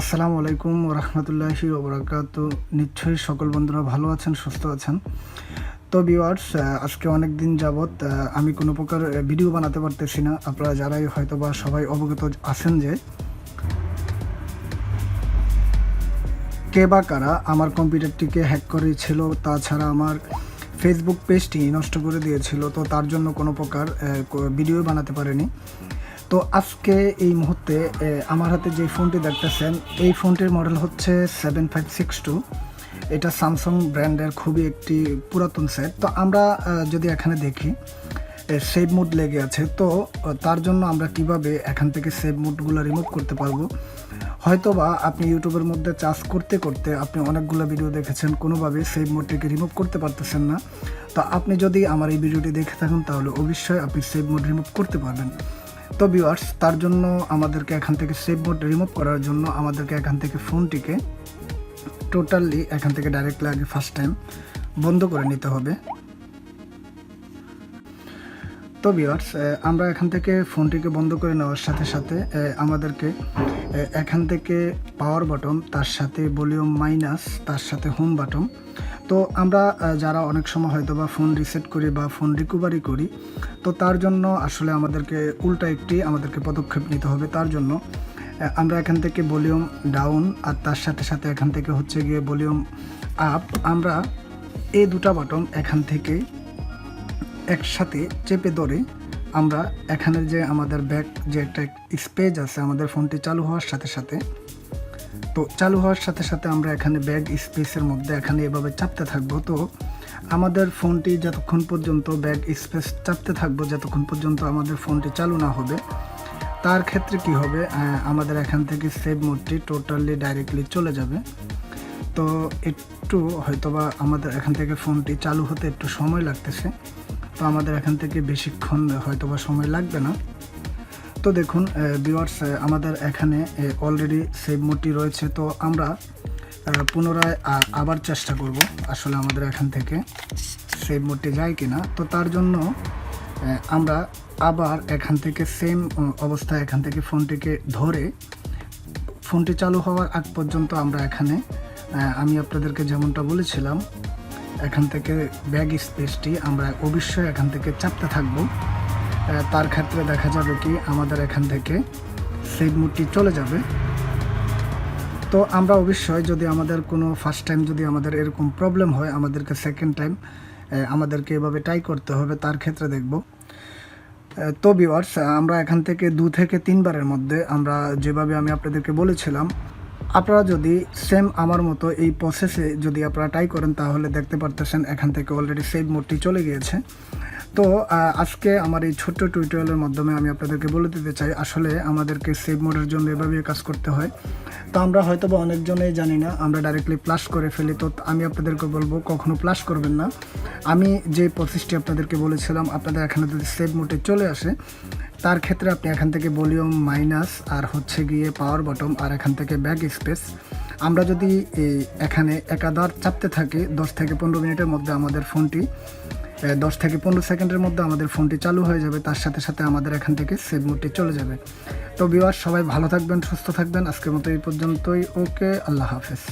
আসসালামু আলাইকুম রহমতুল্লাহি ওবরাকাত। নিশ্চয়ই সকল বন্ধুরা ভালো আছেন, সুস্থ আছেন। তো ভিউয়ার্স আজকে অনেক দিন যাবৎ আমি কোনো প্রকার ভিডিও বানাতে পারতেছি না। আপনারা যারাই হয়তো বা সবাই অবগত আছেন যে, কে বা কারা আমার কম্পিউটারটিকে হ্যাক করেছিল, তাছাড়া আমার ফেসবুক পেজটি নষ্ট করে দিয়েছিল, তো তার জন্য কোনো প্রকার ভিডিও বানাতে পারেনি। তো আজকে এই মুহূর্তে আমার হাতে যে ফোনটি দেখতেছেন, এই ফোনটির মডেল হচ্ছে সেভেন ফাইভ সিক্স টু। এটা স্যামসাং ব্র্যান্ডের খুবই একটি পুরাতন সেট তো আমরা যদি এখানে দেখি সেভ মোড লেগে আছে, তো তার জন্য আমরা কীভাবে এখান থেকে সেভ মোডগুলো রিমুভ করতে পারব? হয়তোবা আপনি ইউটিউবের মধ্যে চার্জ করতে করতে আপনি অনেকগুলো ভিডিও দেখেছেন, কোনোভাবে সেভ মোডটিকে রিমুভ করতে পারতেছেন না। তো আপনি যদি আমার এই ভিডিওটি দেখে থাকেন, তাহলে অবশ্যই আপনি সেভ মোড রিমুভ করতে পারবেন। তো ভিউয়ার্স তার জন্য আমাদেরকে এখান থেকে সেভ মোড রিমুভ করার জন্য আমাদেরকে এখান থেকে ফোনটিকে টোটালি এখান থেকে ডাইরেক্টলি আগে ফার্স্ট টাইম বন্ধ করে নিতে হবে। তো ভিউয়ার্স আমরা এখান থেকে ফোনটিকে বন্ধ করে নেওয়ার সাথে সাথে আমাদেরকে এখান থেকে পাওয়ার বাটন তার সাথে ভলিউম মাইনাস তার সাথে হোম বাটন তো আমরা যারা অনেক সময় হয়তো বা ফোন রিসেট করি বা ফোন রিকভারি করি, তো তার জন্য আসলে আমাদেরকে উল্টা একটি আমাদেরকে পদক্ষেপ নিতে হবে। তার জন্য আমরা এখান থেকে ভলিউম ডাউন আর তার সাথে সাথে এখান থেকে হচ্ছে গিয়ে ভলিউম আপ আমরা এই দুটা বাটন এখান থেকে একসাথে চেপে ধরে আমরা এখানে যে আমাদের ব্যাক যে একটা স্পেজ আছে আমাদের ফোনটি চালু হওয়ার সাথে সাথে, তো চালু হওয়ার সাথে সাথে আমরা এখানে ব্যাগ স্পেসের মধ্যে এখানে এভাবে চাপতে থাকব। তো আমাদের ফোনটি যতক্ষণ পর্যন্ত ব্যাগ স্পেস চাপতে থাকব, যতক্ষণ পর্যন্ত আমাদের ফোনটি চালু না হবে, তার ক্ষেত্রে কি হবে আমাদের এখান থেকে সেভ মোডটি টোটালি ডাইরেক্টলি চলে যাবে। তো একটু হয়তোবা আমাদের এখান থেকে ফোনটি চালু হতে একটু সময় লাগতেছে। তো আমাদের এখান থেকে বেশিক্ষণ হয়তো বা সময় লাগবে না। তো দেখুন ভিউয়ার্স আমাদের এখানে অলরেডি সেভ মোডটি রয়েছে। তো আমরা পুনরায় আবার চেষ্টা করব আসলে আমাদের এখান থেকে সেভ মোডটি যায় কি না তো তার জন্য আমরা আবার এখান থেকে সেম অবস্থায় এখান থেকে ফোনটিকে ধরে, ফোনটি চালু হওয়ার আগ পর্যন্ত আমরা এখানে আমি আপনাদেরকে যেমনটা বলেছিলাম এখান থেকে ব্যাগ স্পেসটি আমরা অবশ্যই এখান থেকে চাপতে থাকব। তার ক্ষেত্রে দেখা যাবে কি আমাদের এখান থেকে সেভ মুডটি চলে যাবে। তো আমরা অবশ্যই যদি আমাদের কোনো ফার্স্ট টাইম যদি আমাদের এরকম প্রবলেম হয়, আমাদেরকে সেকেন্ড টাইম আমাদেরকে এভাবে ট্রাই করতে হবে, তার ক্ষেত্রে দেখব। তো ভিওয়ার্স আমরা এখান থেকে দু থেকে তিনবারের মধ্যে আমরা যেভাবে আমি আপনাদেরকে বলেছিলাম আপনারা যদি সেম আমার মতো এই প্রসেসে যদি আপনারা ট্রাই করেন, তাহলে দেখতে পারতেছেন এখান থেকে অলরেডি সেভ মোডটি চলে গিয়েছে। তো আজকে আমার এই ছোট্ট টিউটোরিয়ালের মাধ্যমে আমি আপনাদেরকে বলে দিতে চাই, আসলে আমাদেরকে সেভ মোডের জন্য এভাবে কাজ করতে হয়। তো আমরা হয়তো বা অনেকজনেই জানি না, আমরা ডাইরেক্টলি প্লাস করে ফেলি। তো আমি আপনাদেরকে বলব, কখনো প্লাস করবেন না। আমি যে প্রসেসটি আপনাদেরকে বলেছিলাম, আপনাদের এখানে যদি সেভ মোডে চলে আসে তার ক্ষেত্রে আপনি এখান থেকে ভলিউম মাইনাস আর হচ্ছে গিয়ে পাওয়ার বটম আর এখান থেকে ব্যাক স্পেস। আমরা যদি এই এখানে একাধার চাপতে থাকি, দশ থেকে পনেরো মিনিটের মধ্যে আমাদের ফোনটি দশ থেকে পনেরো সেকেন্ডের মধ্যে আমাদের ফোনটি চালু হয়ে যাবে, তার সাথে সাথে আমাদের এখান থেকে সেভ মোডটি চলে যাবে। তো বিওয়ার সবাই ভালো থাকবেন, সুস্থ থাকবেন। আজকের মতো এই পর্যন্তই। ওকে, আল্লাহ হাফেজ।